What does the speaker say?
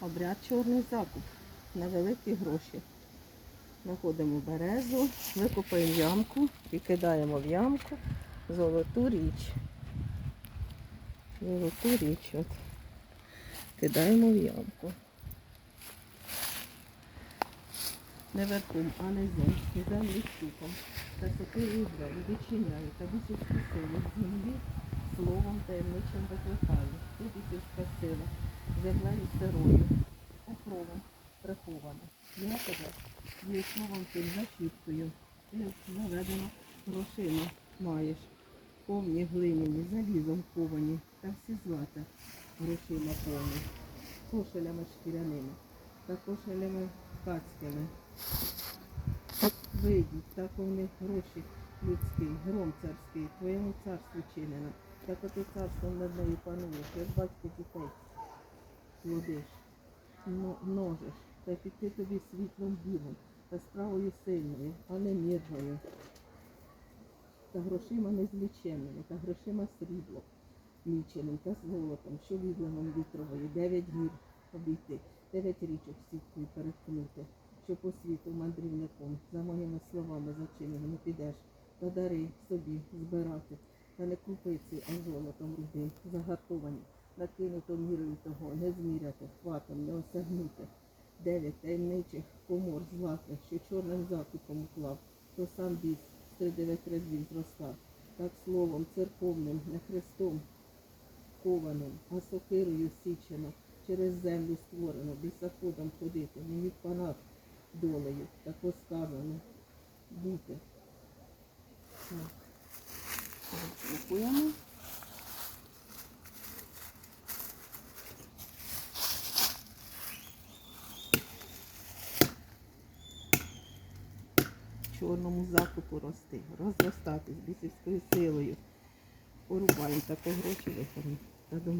Обряд чорний закуп на великі гроші. Знаходимо березу, викопаємо ямку і кидаємо в ямку золоту річ. Золоту річ. От. Кидаємо в ямку. Не верхом, а низом, і землі ступом. Та соки Ізраїль відчиняє, та бісівські сили з землі словом таємничим викликає. Ти бісівська сила, землею сирою, покровом прихована. Я тебе є словом тим защіткою. Ти заведено грошима маєш. Повні глиняні, залізом ковані, та всі злата грошима повні. Кошелями шкіряними та кошелями кацькими. Вийдіть, так у них гроші людські, гром царський, твоєму царству чинено, так і царством над нею пануєш, як батько дітей плодиш, множиш, та піти тобі світлом білим, та справою сильною, а не мірною, та грошима незліченними, та грошима срібло міченим, та золотом, що відлимом вітрової, дев'ять гір обійти, дев'ять річок сіткою переткнути, що по світу мандрівником, за моїми словами зачиненими підеш, та дари собі збирати, та не купиці, а золотом рудим, загартовані, накинуто мірою того, не зміряти, хватом, не осягнути. Дев'ять таємничих комор златих, що чорним закупом уклав, то сам біс з тридев'ять разів зростав, так словом церковним, не хрестом кованим, а сокирою січено, через землю створено, бісоходом ходити, не від панах долею, так сказано бути. Так. Розкупуємо. Чорному закупу рости, розростатись бісівською силою. Порубаємо та погрочі думаю,